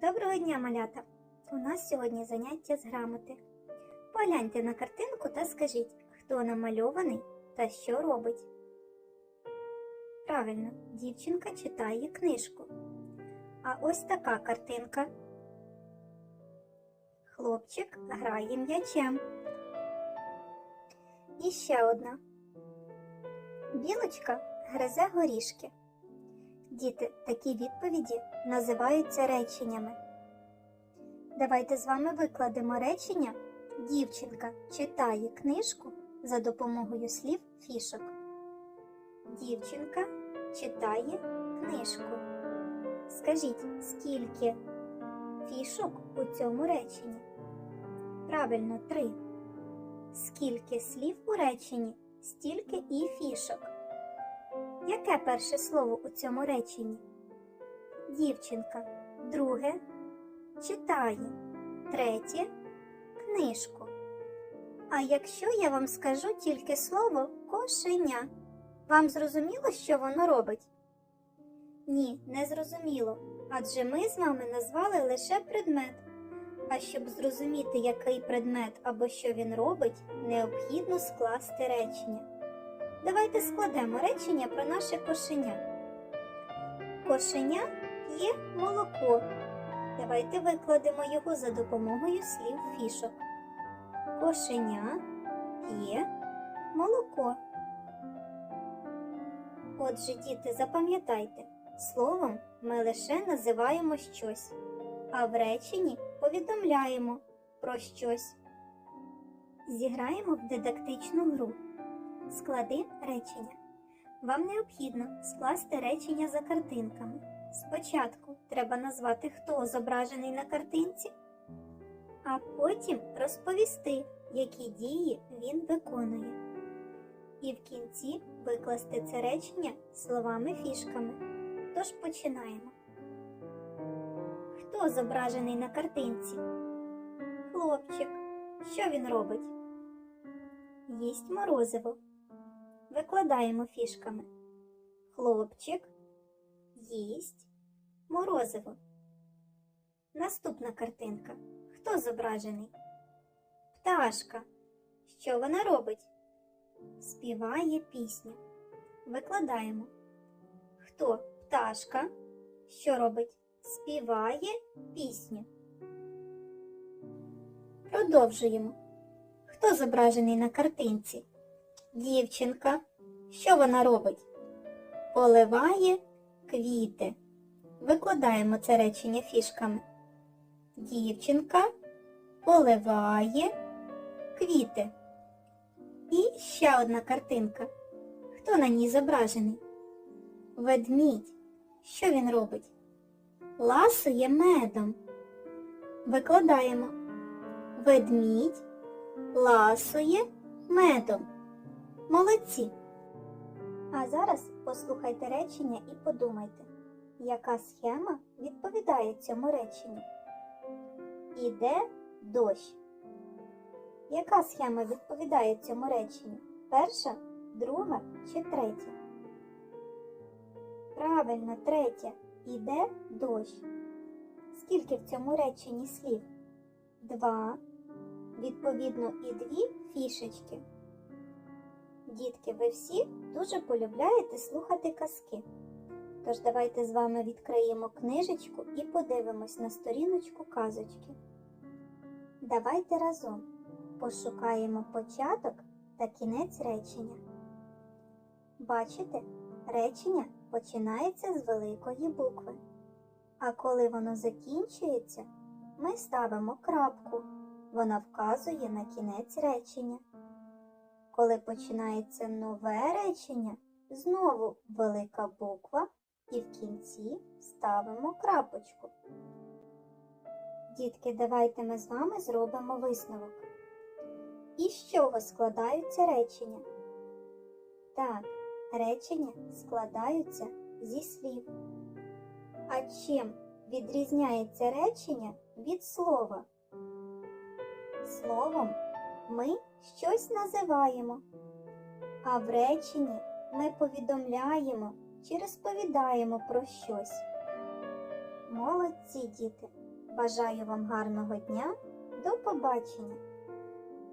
Доброго дня, малята! У нас сьогодні заняття з грамоти. Погляньте на картинку та скажіть, хто намальований та що робить. Правильно, дівчинка читає книжку. А ось така картинка. Хлопчик грає м'ячем. І ще одна. Білочка гризе горішки. Діти, такі відповіді називаються реченнями. Давайте з вами викладемо речення. Дівчинка читає книжку за допомогою слів фішок. Дівчинка читає книжку. Скажіть, скільки фішок у цьому реченні? Правильно, три. Скільки слів у реченні, стільки і фішок. Яке перше слово у цьому реченні? Дівчинка. Друге читає. Третє книжку. А якщо я вам скажу тільки слово кошеня, вам зрозуміло, що воно робить? Ні, не зрозуміло. Адже ми з вами назвали лише предмет. А щоб зрозуміти, який предмет або що він робить, необхідно скласти речення. Давайте складемо речення про наше кошеня. Кошеня п'є молоко. Давайте викладемо його за допомогою слів фішок. Кошеня п'є молоко. Отже, діти, запам'ятайте, словом ми лише називаємо щось, а в реченні повідомляємо про щось. Зіграємо в дидактичну гру. Склади речення. Вам необхідно скласти речення за картинками. Спочатку треба назвати, хто зображений на картинці, а потім розповісти, які дії він виконує. І в кінці викласти це речення словами-фішками. Тож починаємо. Хто зображений на картинці? Хлопчик. Що він робить? Їсть морозиво. Викладаємо фішками. Хлопчик їсть морозиво. Наступна картинка. Хто зображений? Пташка. Що вона робить? Співає пісню. Викладаємо. Хто пташка? Що робить? Співає пісню. Продовжуємо. Хто зображений на картинці? Дівчинка. Що вона робить? Поливає квіти. Викладаємо це речення фішками. Дівчинка поливає квіти. І ще одна картинка. Хто на ній зображений? Ведмідь. Що він робить? Ласує медом. Викладаємо. Ведмідь ласує медом. Молодці. А зараз послухайте речення і подумайте, яка схема відповідає цьому реченню. Іде дощ. Яка схема відповідає цьому реченню? Перша, друга чи третя? Правильно, третя. Іде дощ. Скільки в цьому реченні слів? Два. Відповідно, і дві фішечки. Дітки, ви всі дуже полюбляєте слухати казки. Тож давайте з вами відкриємо книжечку і подивимось на сторіночку казочки. Давайте разом пошукаємо початок та кінець речення. Бачите, речення починається з великої букви. А коли воно закінчується, ми ставимо крапку. Вона вказує на кінець речення. Коли починається нове речення, знову велика буква і в кінці ставимо крапочку. Дітки, давайте ми з вами зробимо висновок. Із чого складаються речення? Так, речення складаються зі слів. А чим відрізняється речення від слова? Словом ми щось називаємо, а в реченні ми повідомляємо чи розповідаємо про щось. Молодці діти! Бажаю вам гарного дня. До побачення!